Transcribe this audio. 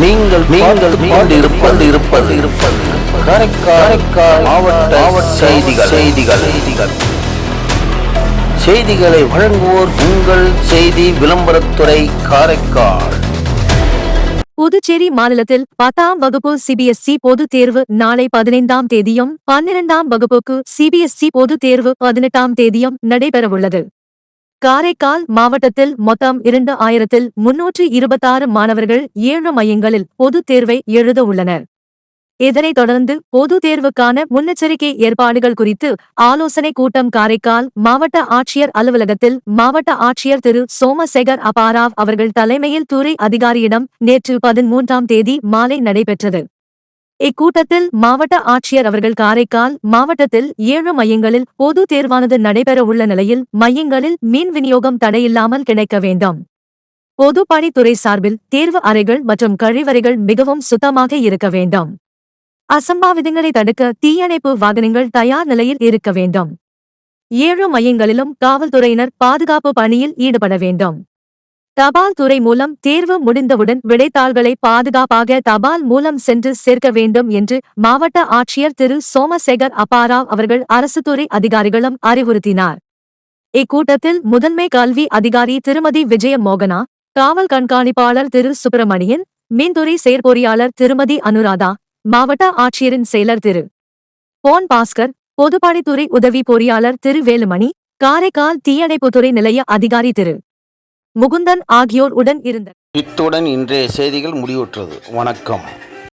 நீங்கள் நீங்கள் நீங்கள் இருப்பது இருப்பது இருப்பது. காரைக்கால் மாவட்ட செய்திகள். செய்திகள். செய்திகள். செய்திகளை வழங்குவோர் உங்கள் செய்தி விளம்பரத்துறை காரைக்கால். புதுச்சேரி மாநிலத்தில் பத்தாம் வகுப்பு சிபிஎஸ்இ பொதுத் தேர்வு நாளை பதினைந்தாம் தேதியும் பன்னிரண்டாம் வகுப்புக்கு சிபிஎஸ்இ பொதுத் தேர்வு பதினெட்டாம் தேதியும் நடைபெறவுள்ளது. காரைக்கால் மாவட்டத்தில் மொத்தம் இரண்டு ஆயிரத்தில் முன்னூற்று இருபத்தாறு மாணவர்கள் ஏழு மையங்களில் பொதுத் தேர்வை எழுத உள்ளனர். இதனைத் தொடர்ந்து பொதுத் தேர்வுக்கான முன்னெச்சரிக்கை ஏற்பாடுகள் குறித்து ஆலோசனைக் கூட்டம் காரைக்கால் மாவட்ட ஆட்சியர் அலுவலகத்தில் மாவட்ட ஆட்சியர் திரு. சோமசேகர் அபாராவ் அவர்கள் தலைமையில் துறை அதிகாரியிடம் நேற்று பதிமூன்றாம் தேதி மாலை நடைபெற்றது. இக்கூட்டத்தில் மாவட்ட ஆட்சியர் அவர்கள் காரைக்கால் மாவட்டத்தில் ஏழு மையங்களில் பொது தேர்வானது நடைபெற உள்ள நிலையில் மையங்களில் மீன் விநியோகம் தடையில்லாமல் கிடைக்க வேண்டும். பொதுப்பணித்துறை சார்பில் தேர்வு அறைகள் மற்றும் கழிவறைகள் மிகவும் சுத்தமாக இருக்க வேண்டும். அசம்பாவிதங்களை தடுக்க தீயணைப்பு வாகனங்கள் தயார் நிலையில் இருக்க வேண்டும். ஏழு மையங்களிலும் காவல்துறையினர் பாதுகாப்பு பணியில் ஈடுபட வேண்டும். தபால் துறை மூலம் தேர்வு முடிந்தவுடன் விடைத்தாள்களை பாதுகாப்பாக தபால் மூலம் சென்று சேர்க்க வேண்டும் என்று மாவட்ட ஆட்சியர் திரு. சோமசேகர் அப்பாராவ் அவர்கள் அரசு துறை அதிகாரிகளும் அறிவுறுத்தினார். இக்கூட்டத்தில் முதன்மை கல்வி அதிகாரி திருமதி விஜய மோகனா காவல் கண்காணிப்பாளர் திரு. சுப்பிரமணியன் மீன்துறை செயற்பொறியாளர் திருமதி அனுராதா மாவட்ட ஆட்சியரின் செயலர் திரு. போன் பாஸ்கர் பொதுப்பணித்துறை உதவி பொறியாளர் திரு. வேலுமணி காரைக்கால் தீயணைப்புத்துறை நிலைய அதிகாரி திரு. முகுந்தன் ஆகியோர் உடன் இருந்தனர். இத்துடன் இன்றைய செய்திகள் முடிவுற்றது. வணக்கம்.